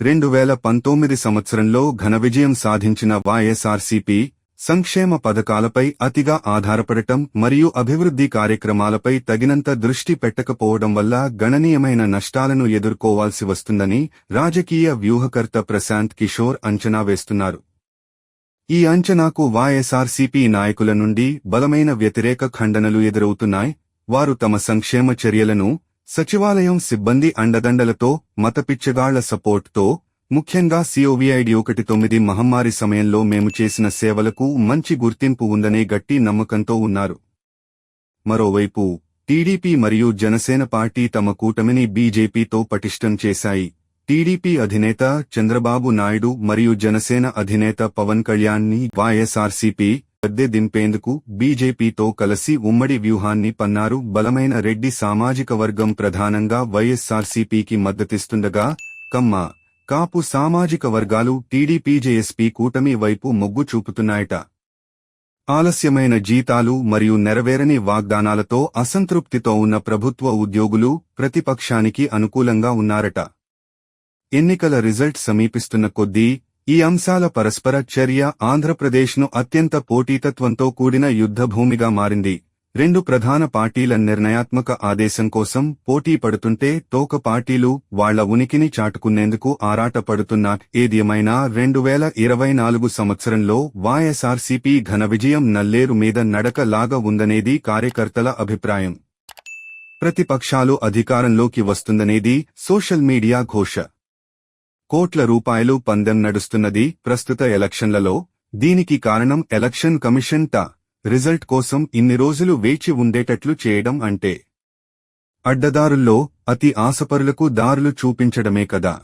రెండు వేల పంతొమ్మిది సంవత్సరంలో ఘన విజయం సాధించిన వైఎస్ఆర్సీపీ సంక్షేమ పథకాలపై అతిగా ఆధారపడటం మరియు అభివృద్ధి కార్యక్రమాలపై తగినంత దృష్టి పెట్టకపోవడం వల్ల గణనీయమైన నష్టాలను ఎదుర్కోవాల్సి వస్తుందని రాజకీయ వ్యూహకర్త ప్రశాంత్ కిషోర్ అంచనా వేస్తున్నారు. ఈ అంచనాకు వైఎస్ఆర్సీపీ నాయకుల నుండి బలమైన వ్యతిరేక ఖండనలు ఎదురవుతున్నాయి. వారు తమ సంక్షేమ చర్యలను సచివాలయం సిబ్బంది అండదండలతో మతపిచ్చగాళ్ళ సపోర్ట్తో ముఖ్యంగా సిఓవిఐడి ఒకటి తొమ్మిది మహమ్మారి సమయంలో మేము చేసిన సేవలకు మంచి గుర్తింపు ఉందనే గట్టి నమ్మకంతో ఉన్నారు. మరోవైపు టీడీపీ మరియు జనసేన పార్టీ తమ కూటమిని బీజేపీతో పటిష్టం చేశాయి. టీడీపీ అధినేత చంద్రబాబు నాయుడు మరియు జనసేన అధినేత పవన్ కళ్యాణ్ని వైఎస్ఆర్సీపీ గద్దె దింపేందుకు బీజేపీతో కలిసి ఉమ్మడి వ్యూహాన్ని పన్నారు బలమైన రెడ్డి సామాజిక వర్గం ప్రధానంగా వైఎస్సార్సీపీకి మద్దతిస్తుండగా కమ్మ కాపు సామాజిక వర్గాలు టీడీపీజేఎస్పీ కూటమి వైపు మొగ్గు చూపుతున్నాయట. ఆలస్యమైన జీతాలు మరియు నెరవేరని వాగ్దానాలతో అసంతృప్తితో ఉన్న ప్రభుత్వ ఉద్యోగులు ప్రతిపక్షానికి అనుకూలంగా ఉన్నారట. ఎన్నికల రిజల్ట్ సమీపిస్తున్న కొద్దీ ఈ అంశాల పరస్పర చర్య ఆంధ్రప్రదేశ్ను అత్యంత పోటీతత్వంతో కూడిన యుద్ధభూమిగా మారింది. రెండు ప్రధాన పార్టీల నిర్ణయాత్మక ఆదేశం కోసం పోటీ పడుతుంటే తోక పార్టీలు వాళ్ళ ఉనికిని చాటుకునేందుకు ఆరాటపడుతున్న ఏదేమైనా రెండు వేల ఇరవై నాలుగు సంవత్సరంలో వైఎస్ఆర్సీపీ ఘన విజయం నల్లేరు మీద నడక లాగా ఉందనేది కార్యకర్తల అభిప్రాయం. ప్రతిపక్షాలు అధికారంలోకి వస్తుందనేది సోషల్ మీడియా ఘోష. కోట్ల రూపాయలు పందెం నడుస్తున్నది ప్రస్తుత ఎలక్షన్లలో. దీనికి కారణం ఎలక్షన్ కమిషన్ తా రిజల్ట్ కోసం ఇన్ని రోజులు వేచి ఉండేటట్లు చేయడం అంటే. అడ్డదారుల్లో అతి ఆశపరులకు దారులు చూపించడమే కదా.